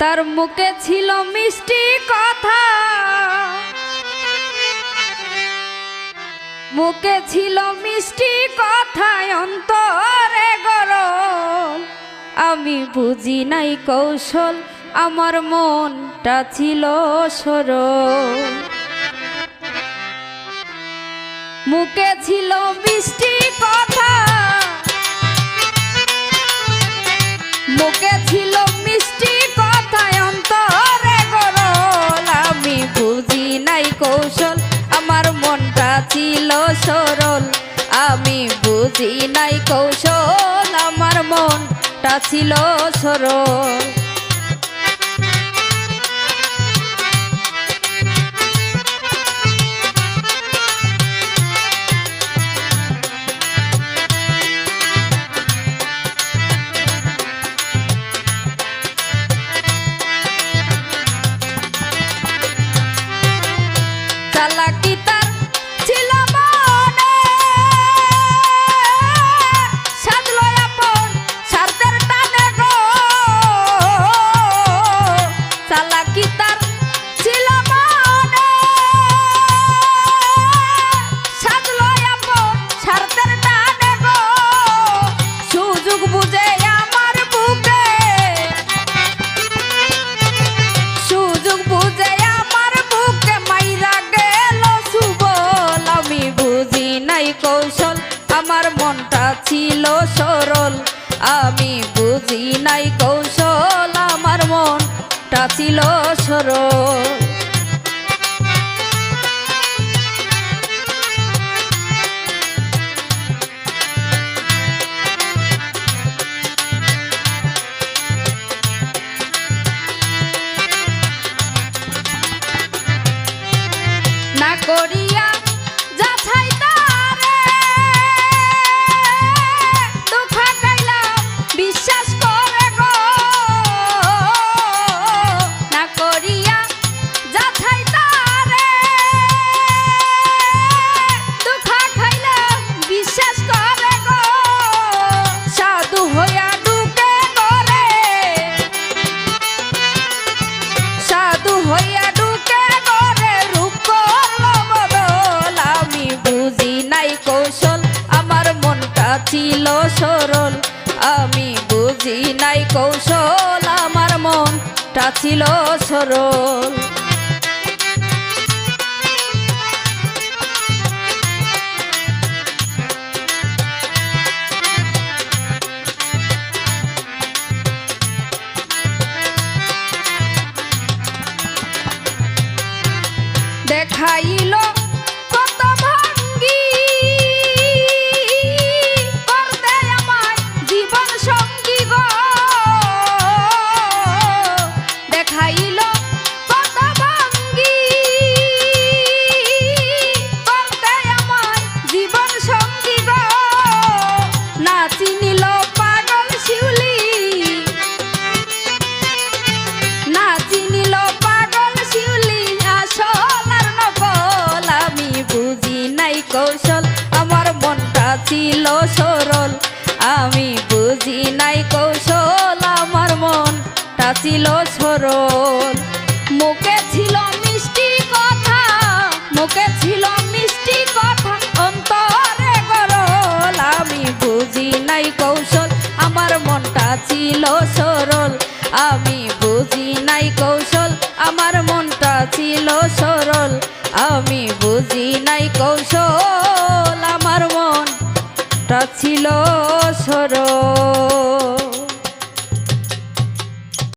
তার মুখে ছিল মিষ্টি কথা। মুখে ছিল মিষ্টি কথায় অন্তরে গরল। আমি বুঝি নাই কৌশল, আমার মনটা ছিল সরল। মুখে ছিল মিষ্টি সরল। আমি বুঝি নাই কৌশল আমার মনটা ছিল সরল। চালাকি আমার মনটা ছিল সরল। আমি বুঝি নাই কৌশল আমার মনটা ছিল সরল। ছিল সরল আমি বুঝি নাই কৌশল আমার মনটা ছিল সরল। দেখাইল বুঝি নাই কৌশল, আমার মনটা ছিল সরল। আমি বুঝি নাই কৌশল, আমার মনটা ছিল সরল। মুখে ছিল মিষ্টি কথা, মুখে ছিল মিষ্টি কথা, অন্তরে গরল। আমি বুঝি নাই কৌশল, আমার মনটা ছিল সরল। আমি বুঝি নাই কৌশল, আমার মনটা ছিল সরল। আমি কৌশল আমার মন টা ছিল সরল।